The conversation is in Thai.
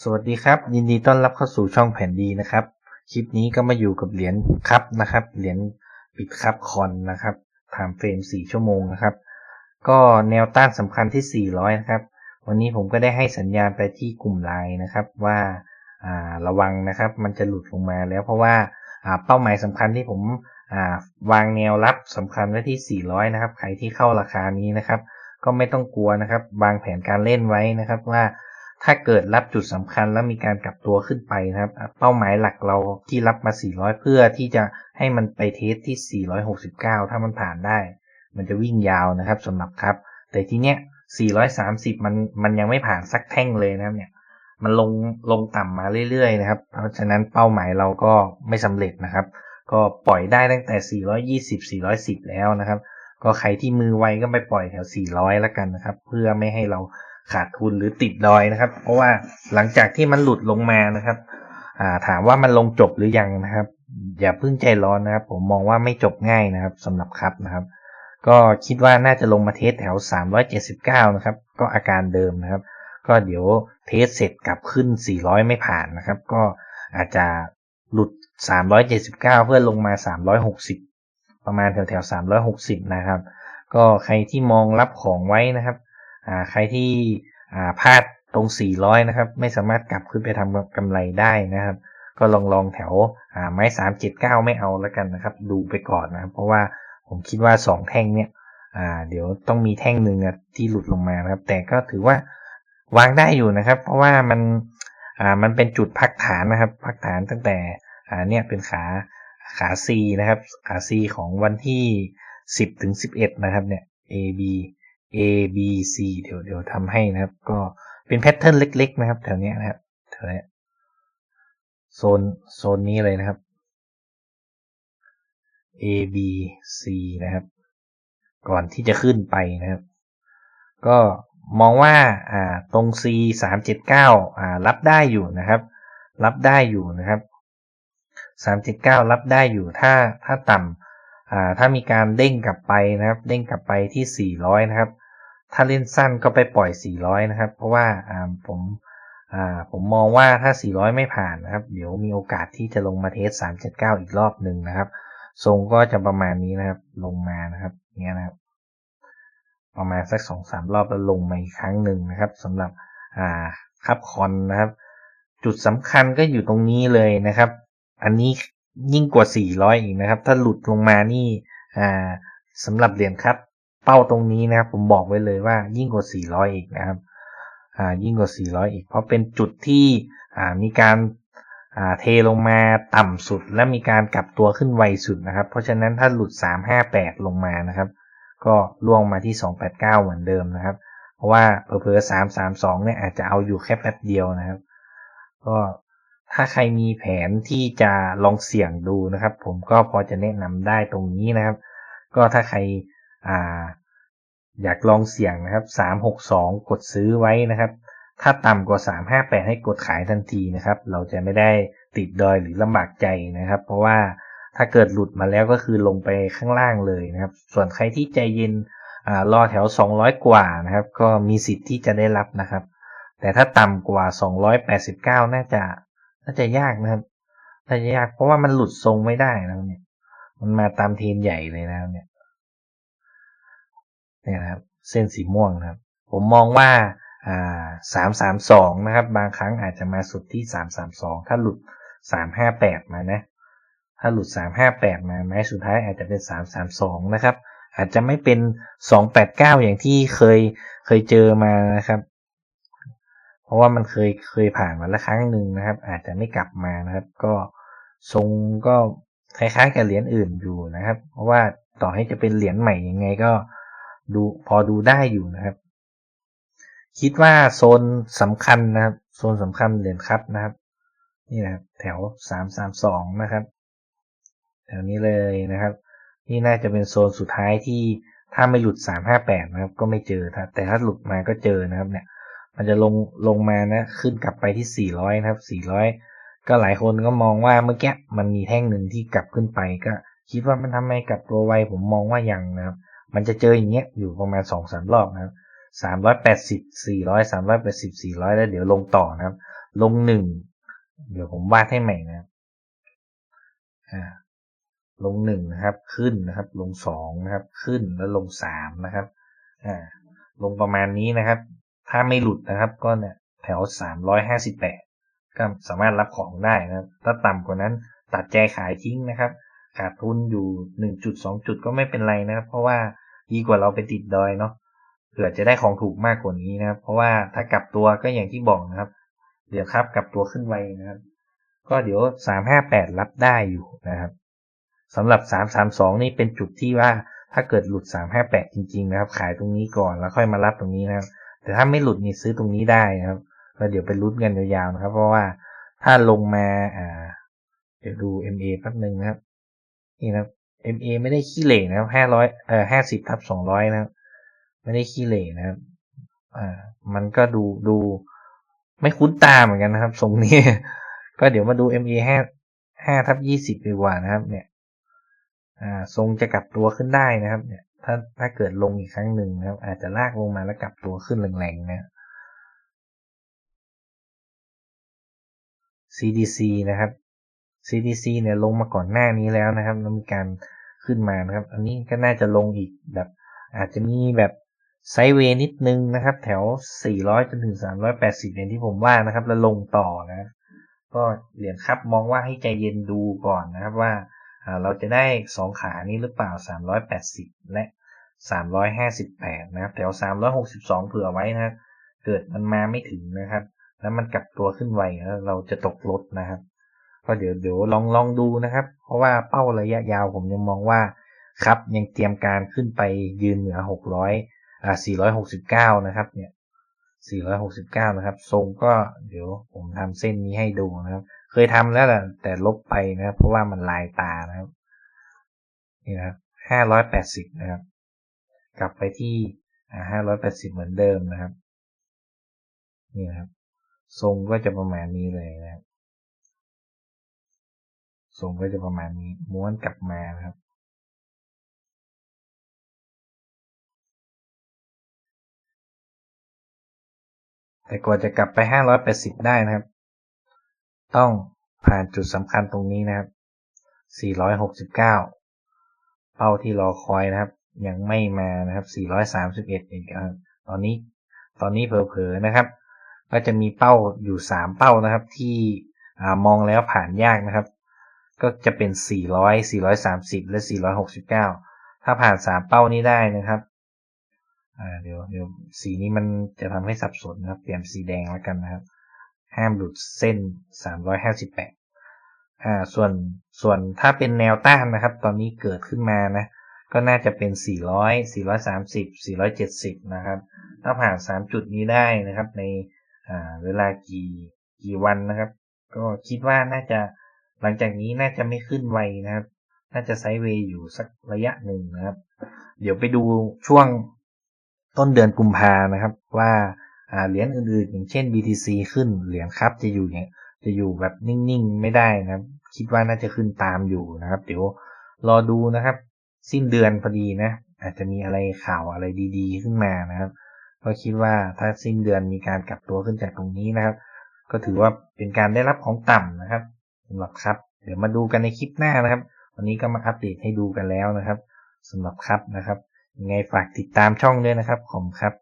สวัสดีครับ ยินดีต้อนรับเข้าสู่ช่องแผ่นดีนะครับ คลิปนี้ก็มาอยู่กับเหรียญครับนะครับ เหรียญปิดครับคอนนะครับไทม์เฟรม 4 ชั่วโมงนะครับ ก็แนวต้านสำคัญที่ 400 นะครับ วันนี้ผมก็ได้ให้สัญญาณไปที่กลุ่มไลน์นะครับว่าอ่าระวังนะครับ มันจะหลุดลงมาแล้วเพราะว่าอ่าเป้าหมายสำคัญที่ผมอ่าวางแนวรับสำคัญไว้ที่ 400 นะครับ ใครที่เข้าราคานี้นะครับ ก็ไม่ต้องกลัวนะครับ วางแผนการเล่นไว้นะครับว่า ถ้าเกิดรับจุดสำคัญแล้วมีการกลับตัวขึ้นไปนะครับ เป้าหมายหลักเราที่รับมา 400 เพื่อที่จะให้มันไปเทสที่ 469 ถ้ามันผ่านได้ มันจะวิ่งยาวนะครับสำหรับครับ แต่ทีเนี้ย 430 มันมันยังไม่ผ่านสักแท่งเลยนะครับเนี่ย มันลงลงต่ำมาเรื่อยๆนะครับ เพราะฉะนั้นเป้าหมายเราก็ไม่สำเร็จนะครับ ก็ปล่อยได้ตั้งแต่ 420 410 แล้วนะครับ ก็ใครที่มือไวก็ไปปล่อยแถว 400 แล้วกันนะครับ เพื่อไม่ให้เรา ขาดทุนหรือติดดอยนะครับ เพราะว่าหลังจากที่มันหลุดลงมานะครับาถามว่ามันลงจบหรือยังนะครับ อย่าเพิ่งใจร้อนนะครับ ผมมองว่าไม่จบง่ายนะครับสำหรับครับนะครับ ก็คิดว่าน่าจะลงมาเทสแถว 379 นะครับ ก็อาการเดิมนะครับ ก็เดี๋ยวเทสเสร็จกลับขึ้น 400 ไม่ผ่านนะครับ ก็อาจจะหลุด 379 เพื่อลงมา 360 ประมาณแถวแถว360 นะครับ ก็ใครที่มองรับของไว้นะครับ ใครที่พลาดตรง 400 นะครับ ไม่สามารถกลับขึ้นไปทำกำไรได้นะครับ ก็ลองลองแถวไม้ 379 ไม่เอาแล้วกันนะครับ ดูไปก่อนนะครับ เพราะว่าผมคิดว่า 2 แท่งเนี่ยเดี๋ยวต้องมีแท่งหนึ่งที่หลุดลงมานะครับ แต่ก็ถือว่าวางได้อยู่นะครับ เพราะว่ามันมันเป็นจุดพักฐานนะครับ พักฐานตั้งแต่เนี่ยเป็นขาขา C นะครับ ขา C ของวันที่ 10ถึง11 นะครับเนี่ย A B A B C เดี๋ยวเดี๋ยวทำให้นะครับ ก็เป็นแพทเทิร์นเล็ก ๆ นะครับ แถวนี้นะครับแถวนี้โซนโซนนี้เลยนะครับ A B C นะครับ ก่อนที่จะขึ้นไปนะครับ ก็มองว่าอ่าตรง C สามเจ็ดเก้าอ่ารับได้อยู่นะครับ รับได้อยู่นะครับสามเจ็ดเก้ารับได้อยู่ถ้าถ้าต่ำอ่าถ้ามีการเด้งกลับไปนะครับ เด้งกลับไปที่สี่ร้อยนะครับ ถ้าเล่นสั้นก็ไปปล่อย 400 นะครับ เพราะว่าผมผมมองว่าถ้า 400 ไม่ผ่านนะครับ เดี๋ยวมีโอกาสที่จะลงมาเทส 379 อีกรอบหนึ่งนะครับ ทรงก็จะประมาณนี้นะครับ ลงมานะครับเนี้ยนะครับ ประมาณสักสองสามรอบแล้วลงมาอีกครั้งหนึ่งนะครับสำหรับคับคอนนะครับ จุดสำคัญก็อยู่ตรงนี้เลยนะครับ อันนี้ยิ่งกว่า 400 อีกนะครับ ถ้าหลุดลงมานี่สำหรับเหรียญครับ เป้าตรงนี้นะครับ ผมบอกไว้เลยว่ายิ่งกว่า 400 อีกนะครับอ่ายิ่งกว่า 400 อีก เพราะเป็นจุดที่อ่ามีการอ่าเทลงมาต่ำสุด และมีการกลับตัวขึ้นไวสุดนะครับ เพราะฉะนั้นถ้าหลุด 358 ลงมานะครับ ก็ล่วงมาที่ 289 เหมือนเดิมนะครับ เพราะว่าเพอเพอ332 เนี่ยอาจจะเอาอยู่แค่แป๊บเดียวนะครับ ก็ถ้าใครมีแผนที่จะลองเสี่ยงดูนะครับ ผมก็พอจะแนะนำได้ตรงนี้นะครับ ก็ถ้าใคร อ่า อยากลองเสี่ยงนะครับ362กดซื้อไว้นะครับ ถ้าต่ำกว่า358ให้กดขายทันทีนะครับ เราจะไม่ได้ติดดอยหรือลำบากใจนะครับ เพราะว่าถ้าเกิดหลุดมาแล้วก็คือลงไปข้างล่างเลยนะครับ ส่วนใครที่ใจเย็นอ่ารอแถว 200 กว่านะครับ ก็มีสิทธิ์ที่จะได้รับนะครับ แต่ถ้าต่ำกว่า 289 น่าจะน่าจะยากนะครับน่าจะยากเพราะว่ามันหลุดทรงไม่ได้นะเนี่ย มันมาตามเทนใหญ่เลยนะครับเนี่ย เนี่ยนะครับ เส้นสีม่วงนะครับ ผมมองว่าอ่าสามสามสองนะครับ บางครั้งอาจจะมาสุดที่สามสามสองถ้าหลุดสามห้าแปดมานะ ถ้าหลุดสามห้าแปดมาแม้สุดท้ายอาจจะเป็นสามสามสองนะครับ อาจจะไม่เป็นสองแปดเก้าอย่างที่เคยเคยเจอมานะครับ เพราะว่ามันเคยเคยผ่านมาแล้วครั้งหนึ่งนะครับ อาจจะไม่กลับมานะครับ ก็ทรงก็คล้ายๆกับเหรียญอื่นอยู่นะครับ เพราะว่าต่อให้จะเป็นเหรียญใหม่ยังไงก็ ดูพอดูได้อยู่นะครับ คิดว่าโซนสำคัญนะครับ โซนสำคัญเหรียญครับนะครับ นี่นะครับแถวสามสามสองนะครับแถวนี้เลยนะครับ นี่น่าจะเป็นโซนสุดท้ายที่ถ้าไม่หลุดสามห้าแปดนะครับ ก็ไม่เจอแต่ถ้าหลุดมาก็เจอนะครับ เนี่ย มันจะลงลงมานะ ขึ้นกลับไปที่สี่ร้อยนะครับสี่ร้อยก็หลายคนก็มองว่าเมื่อกี้มันมีแท่งหนึ่งที่กลับขึ้นไปก็คิดว่ามันทำไมกลับตัวไวผมมองว่ายังนะครับ มันจะเจออย่างเงี้ยอยู่ประมาณสองสามรอบนะครับสามร้อยแปดสิบสี่ร้อยสามร้อยแปดสิบสี่ร้อยแล้วเดี๋ยวลงต่อนะครับ ลงหนึ่งเดี๋ยวผมวาดให้ใหม่นะครับอ่าลงหนึ่งนะครับ ขึ้นนะครับ ลงสองนะครับ ขึ้นแล้วลงสามนะครับ อ่า ลงประมาณนี้นะครับ ถ้าไม่หลุดนะครับ ก็เนี่ยแถวสามร้อยห้าสิบแปดก็สามารถรับของได้นะครับ ถ้าต่ำกว่านั้นตัดใจขายทิ้งนะครับ ขาดทุนอยู่หนึ่งจุดสองจุดก็ไม่เป็นไรนะครับ เพราะว่า ดีกว่าเราไปติดดอยเนาะเผื่อจะได้ของถูกมากกว่านี้นะครับ เพราะว่าถ้ากลับตัวก็อย่างที่บอกนะครับ เดี๋ยวครับกลับตัวขึ้นไวนะครับ ก็เดี๋ยวสามห้าแปดรับได้อยู่นะครับสำหรับสามสามสองนี่เป็นจุดที่ว่าถ้าเกิดหลุดสามห้าแปดจริง ๆ นะครับ ขายตรงนี้ก่อนแล้วค่อยมารับตรงนี้นะครับ แต่ถ้าไม่หลุดนี่ซื้อตรงนี้ได้นะครับแล้วเดี๋ยวไปลุ้นกันยาวๆนะครับ เพราะว่าถ้าลงมาอ่าเดี๋ยวดู MA แป๊บหนึ่งนะครับ นี่นะครับ MA ไม่ได้ขี้เหร่นะครับห้าร้อยเอ่อห้าสิบทับสองร้อยนะครับ ไม่ได้ขี้เหร่นะครับ อ่า มันก็ดูดู ไม่คุ้นตาเหมือนกันนะครับทรงนี้ ก็เดี๋ยวมาดู MA ห้าห้าทับยี่สิบดีกว่านะครับ เนี่ย อ่า ทรงจะกลับตัวขึ้นได้นะครับ เนี่ย ถ้าถ้าเกิดลงอีกครั้งหนึ่งนะครับ อาจจะลากลงมาแล้วกลับตัวขึ้นแรงๆนะ CDC นะครับ CDC เนี่ยลงมาก่อนหน้านี้แล้วนะครับแล้วมีการขึ้นมานะครับ อันนี้ก็น่าจะลงอีกแบบ อาจจะมีแบบไซเวนิดนึงนะครับ แถว 400 จนถึง 380อย่างที่ผมว่านะครับ แล้วลงต่อนะก็เหรียญครับมองว่าให้ใจเย็นดูก่อนนะครับว่าเราจะได้ 2 ขานี้หรือเปล่า 380 และ 358 นะครับ แถว 362 เผื่อไว้นะครับเกิดมันมาไม่ถึงนะครับ แล้วมันกลับตัวขึ้นไวแล้วเราจะตกรถนะครับ ก็เดี๋ยวเดี๋ยวลองลองดูนะครับ เพราะว่าเป้าระยะยาวผมยังมองว่าครับยังเตรียมการขึ้นไปยืนเหนือ 600อ่า469 นะครับ เนี่ย 469 นะครับ ทรงก็เดี๋ยวผมทำเส้นนี้ให้ดูนะครับ เคยทำแล้วแหละแต่ลบไปนะครับ เพราะว่ามันลายตานะครับ นี่นะครับ 580 นะครับ กลับไปที่อ่า580 เหมือนเดิมนะครับ นี่นะครับ ทรงก็จะประมาณนี้เลยนะครับ ทรงก็จะประมาณนี้ ม้วนกลับมานะครับ แต่กว่าจะกลับไป 580 ได้นะครับ ต้องผ่านจุดสำคัญตรงนี้นะครับ 469 เป้าที่รอคอยนะครับ ยังไม่มานะครับ 431อีกครับตอนนี้ตอนนี้เผลอๆนะครับ ก็จะมีเป้าอยู่ 3 เป้านะครับที่มองแล้วผ่านยากนะครับ ก็จะเป็น 400 430 และ 469 ถ้าผ่าน 3 เป้านี้ได้นะครับเดี๋ยวเดี๋ยวสีนี้มันจะทำให้สับสนนะครับ เปลี่ยนสีแดงแล้วกันนะครับ ห้ามหลุดเส้น 358อ่าส่วนส่วนถ้าเป็นแนวต้านนะครับ ตอนนี้เกิดขึ้นมานะ ก็น่าจะเป็น 400 430 470 นะครับ ถ้าผ่าน 3 จุดนี้ได้นะครับ ในเวลากี่กี่วันนะครับ ก็คิดว่าน่าจะ หลังจากนี้น่าจะไม่ขึ้นไวนะครับ น่าจะไซด์เวย์อยู่สักระยะหนึ่งนะครับ เดี๋ยวไปดูช่วงต้นเดือนกุมภานะครับ ว่าเหรียญอื่นๆ อย่างเช่น BTC ขึ้นเหรียญครับจะอยู่อย่างจะอยู่แบบนิ่งๆ ไม่ได้นะครับ คิดว่าน่าจะขึ้นตามอยู่นะครับ เดี๋ยวรอดูนะครับ สิ้นเดือนพอดีนะ อาจจะมีอะไรข่าวอะไรดีๆ ขึ้นมานะครับ ก็คิดว่าถ้าสิ้นเดือนมีการกลับตัวขึ้นจากตรงนี้นะครับ ก็ถือว่าเป็นการได้รับของต่ำนะครับำหรับครับ เดี๋ยวมาดูกันในคลิปหน้านะครับ วันนี้ก็มาอัปเดตให้ดูกันแล้วนะครับสำหรับครับนะครับยังไงฝากติดตามช่องด้วยนะครับผมครับ